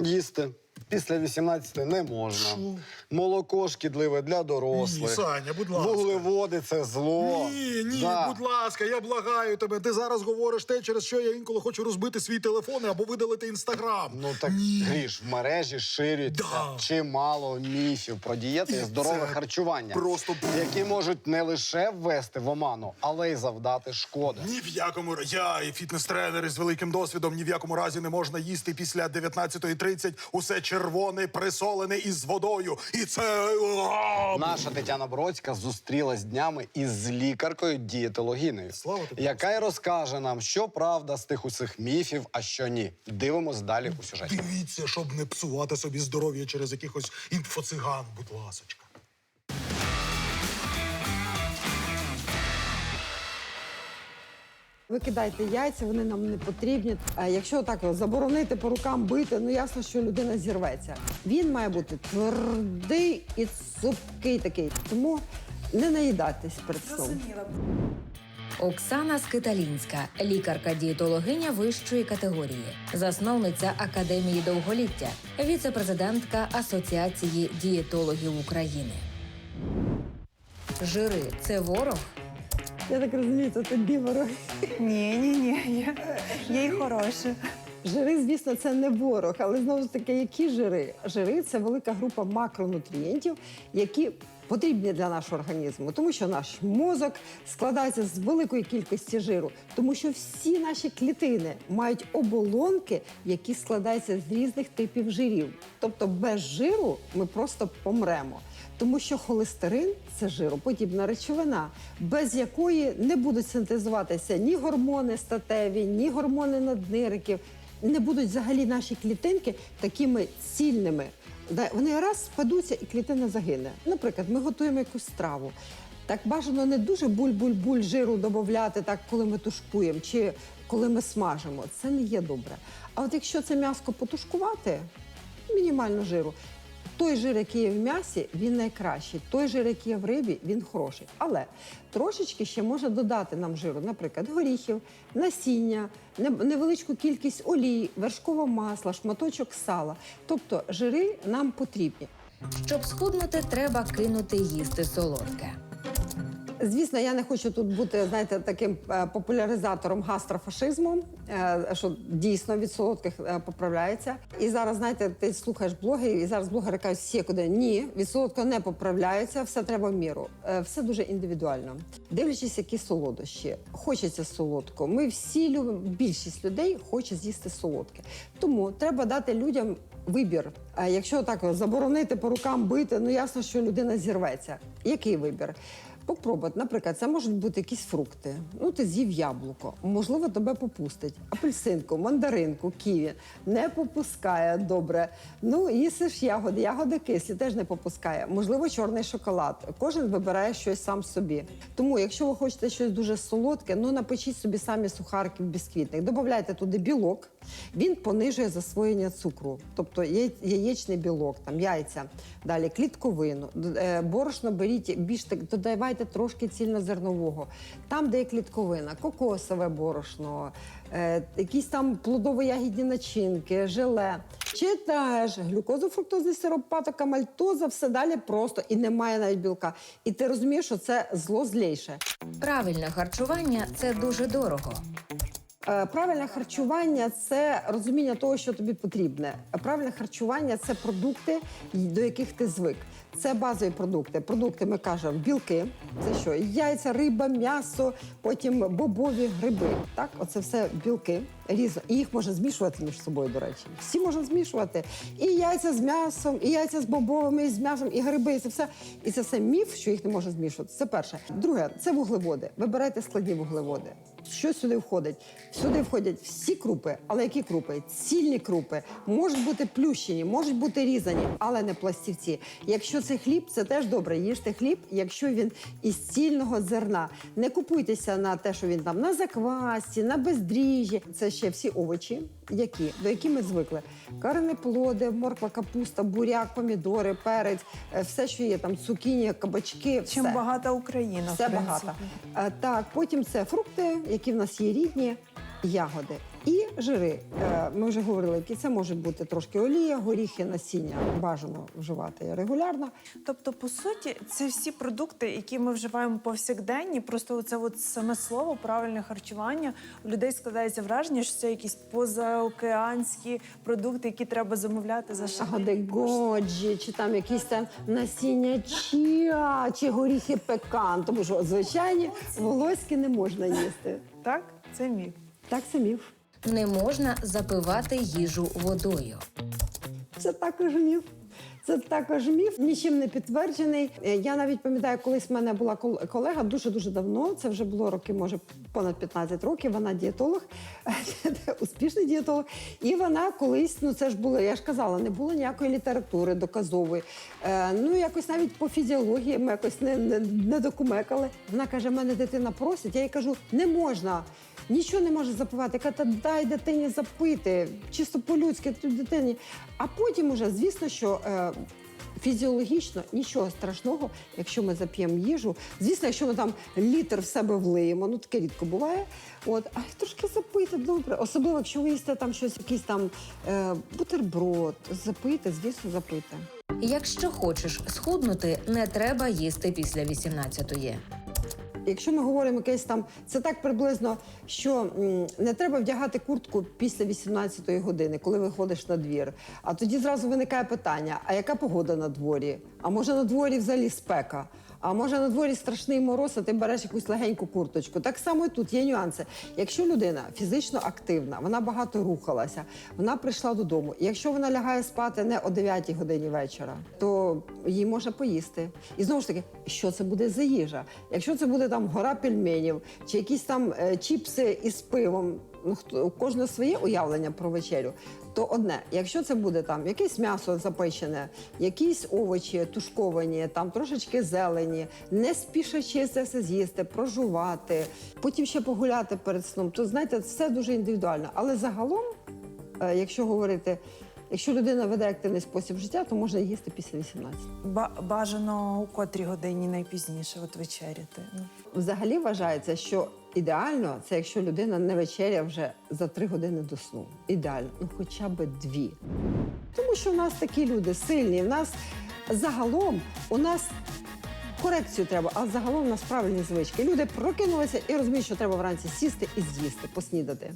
Їсти після 18 не можна. Молоко шкідливе для дорослих. Ні, Саня, будь ласка. Вуглеводи це зло. Ні, ні, Да. будь ласка, я благаю тебе. Ти зараз говориш те, через що я інколи хочу розбити свій телефон або видалити інстаграм. Ну так ні. гріш, в мережі ширюється Да. чимало міфів про дієти і здорове це харчування, просто- які можуть не лише ввести в оману, але й завдати шкоди. Ні в якому я і фітнес-тренер із великим досвідом ні в якому разі не можна їсти після 19.30 усе червоне, присолене із водою. І це Наша Тетяна Бродська зустрілась днями із лікаркою дієтологіною, Слава тобі, яка й розкаже нам, що правда з тих усіх міфів, а що ні. Дивимось далі у сюжеті. дивіться, щоб не псувати собі здоров'я через якихось інфоциган, будь ласочка. Викидайте яйця, вони нам не потрібні. А якщо так заборонити по рукам бити, ну ясно, що людина зірветься. Він має бути твердий і цупкий такий. Тому не наїдайтесь перед сном. Оксана Скиталінська, лікарка-дієтологиня вищої категорії, засновниця Академії довголіття, віце-президентка Асоціації дієтологів України. Жири це ворог. Я так розумію, це тобі ворог. Ні, ні, ні. Я, я і хороша. Жири, звісно, це не ворог, але знову ж таки, які жири? Жири це велика група макронутрієнтів, які потрібні для нашого організму, тому що наш мозок складається з великої кількості жиру, тому що всі наші клітини мають оболонки, які складаються з різних типів жирів. Тобто без жиру ми просто помремо. Тому що холестерин це жироподібна речовина, без якої не будуть синтезуватися ні гормони статеві, ні гормони наднириків. Не будуть взагалі наші клітинки такими цільними. Да, Вони раз спадуться і клітина загине. Наприклад, ми готуємо якусь страву. Так бажано не дуже буль-буль-буль жиру додати, так коли ми тушкуємо чи коли ми смажимо. Це не є добре. А от якщо це м'яско потушкувати, мінімально жиру. Той жир, який є в м'ясі, він найкращий. Той жир, який є в рибі, він хороший. Але трошечки ще може додати нам жиру, наприклад, горіхів, насіння, невеличку кількість олії, вершкового масла, шматочок сала. Тобто жири нам потрібні. Щоб схуднути, треба кинути їсти солодке. Звісно, я не хочу тут бути, знаєте, таким е, популяризатором гастрофашизму, е, що дійсно від солодких е, поправляється. І зараз, знаєте, ти слухаєш блогерів, і зараз блогери кажуть, всі куди ні, від солодкого не поправляється, все треба в міру. Все дуже індивідуально. Дивлячись, які солодощі, хочеться солодко. Ми всі любимо, більшість людей хоче з'їсти солодке. Тому треба дати людям вибір. Якщо так заборонити по рукам бити, ну ясно, що людина зірветься. Який вибір? Попробувати, наприклад, це можуть бути якісь фрукти. Ну, ти з'їв яблуко, можливо, тебе попустить. Апельсинку, мандаринку, ківі не попускає добре. Ну, їсиш ягоди, ягоди кислі теж не попускає. Можливо, чорний шоколад. Кожен вибирає щось сам собі. Тому, якщо ви хочете щось дуже солодке, ну напечіть собі самі сухарки в бісквітник. Добавляйте туди білок, він понижує засвоєння цукру, тобто яєчний білок, там яйця, далі клітковину, е, борошно беріть більш так, додавайте трошки цільнозернового. Там, де є клітковина, кокосове борошно, е, якісь там плодово-ягідні начинки, желе. Читаєш глюкозофруктозний сироп, патока, мальтоза, все далі просто і немає навіть білка. І ти розумієш, що це зло злейше. Правильне харчування це дуже дорого. Е, Правильне харчування це розуміння того, що тобі потрібне. Правильне харчування це продукти, до яких ти звик. Це базові продукти. Продукти ми кажемо білки. Це що? Яйця, риба, м'ясо, потім бобові гриби. Так, оце все білки. Різно. І їх можна змішувати між собою, до речі. Всі можна змішувати. І яйця з м'ясом, і яйця з бобовими, і з м'ясом, і гриби, і це все. І це все міф, що їх не можна змішувати. Це перше. Друге, це вуглеводи. Вибирайте складні вуглеводи. Що сюди входить? Сюди входять всі крупи, але які крупи? Цільні крупи можуть бути плющені, можуть бути різані, але не пластівці. Якщо це хліб, це теж добре. Їжте хліб, якщо він із цільного зерна. Не купуйтеся на те, що він там на заквасці, на бездріжжі. Це ще всі овочі, які до які ми звикли. Карини плоди, морква, капуста, буряк, помідори, перець, е, все, що є там, цукіні, кабачки. Чим все. багата Україна, Все в багато. Е, Так, потім це фрукти, які в нас є рідні, ягоди. І жири. Е, Ми вже говорили, які це можуть бути трошки олія, горіхи, насіння. Бажано вживати регулярно. Тобто, по суті, це всі продукти, які ми вживаємо повсякденні. Просто це от саме слово правильне харчування. У людей складається враження, що це якісь позаокеанські продукти, які треба замовляти за шалені. Годжі, чи там якісь там насіння чіа, чи горіхи пекан. Тому що звичайні волоські не можна їсти. Так, це міф. Так це міф. Не можна запивати їжу водою. Це також міф. Це також міф, нічим не підтверджений. Е, Я навіть пам'ятаю, колись в мене була кол- колега дуже дуже давно. Це вже було роки, може понад 15 років. Вона дієтолог, успішний дієтолог. І вона колись, ну це ж було, я ж казала, не було ніякої літератури доказової. Е, ну якось навіть по фізіології ми якось не, не, не докумекали. Вона каже: мене дитина просить. Я їй кажу, не можна. Нічого не може запивати. Каже, дай дитині запити, чисто по-людськи дитині. А потім уже, звісно, що е, фізіологічно нічого страшного, якщо ми зап'ємо їжу. Звісно, якщо ми там літр в себе влиємо, ну таке рідко буває. От, а трошки запити добре. Особливо, якщо ви їсте там щось, якийсь там е, бутерброд, запити, звісно, запити. Якщо хочеш схуднути, не треба їсти після 18-ї. Якщо ми говоримо якесь там, це так приблизно, що не треба вдягати куртку після 18-ї години, коли виходиш на двір. А тоді зразу виникає питання: а яка погода на дворі? А може на дворі взагалі спека? А може на дворі страшний мороз, а ти береш якусь легеньку курточку. Так само і тут є нюанси. Якщо людина фізично активна, вона багато рухалася, вона прийшла додому. Якщо вона лягає спати не о 9 годині вечора, то їй можна поїсти. І знову ж таки, що це буде за їжа? Якщо це буде там гора пельменів чи якісь там е, чіпси із пивом. Ну, хто у кожного своє уявлення про вечерю, то одне, якщо це буде там якесь м'ясо запечене, якісь овочі тушковані, там трошечки зелені, не спішачи це все з'їсти, прожувати, потім ще погуляти перед сном, то знаєте, все дуже індивідуально. Але загалом, е, якщо говорити, якщо людина веде активний спосіб життя, то можна їсти після 18. Ба- бажано у котрій годині найпізніше от вечеряти. Ну. Взагалі вважається, що ідеально це якщо людина не вечеря вже за три години до сну. Ідеально, ну хоча б дві. Тому що в нас такі люди сильні. В нас загалом у нас корекцію треба, а загалом у нас правильні звички. Люди прокинулися і розуміють, що треба вранці сісти і з'їсти, поснідати.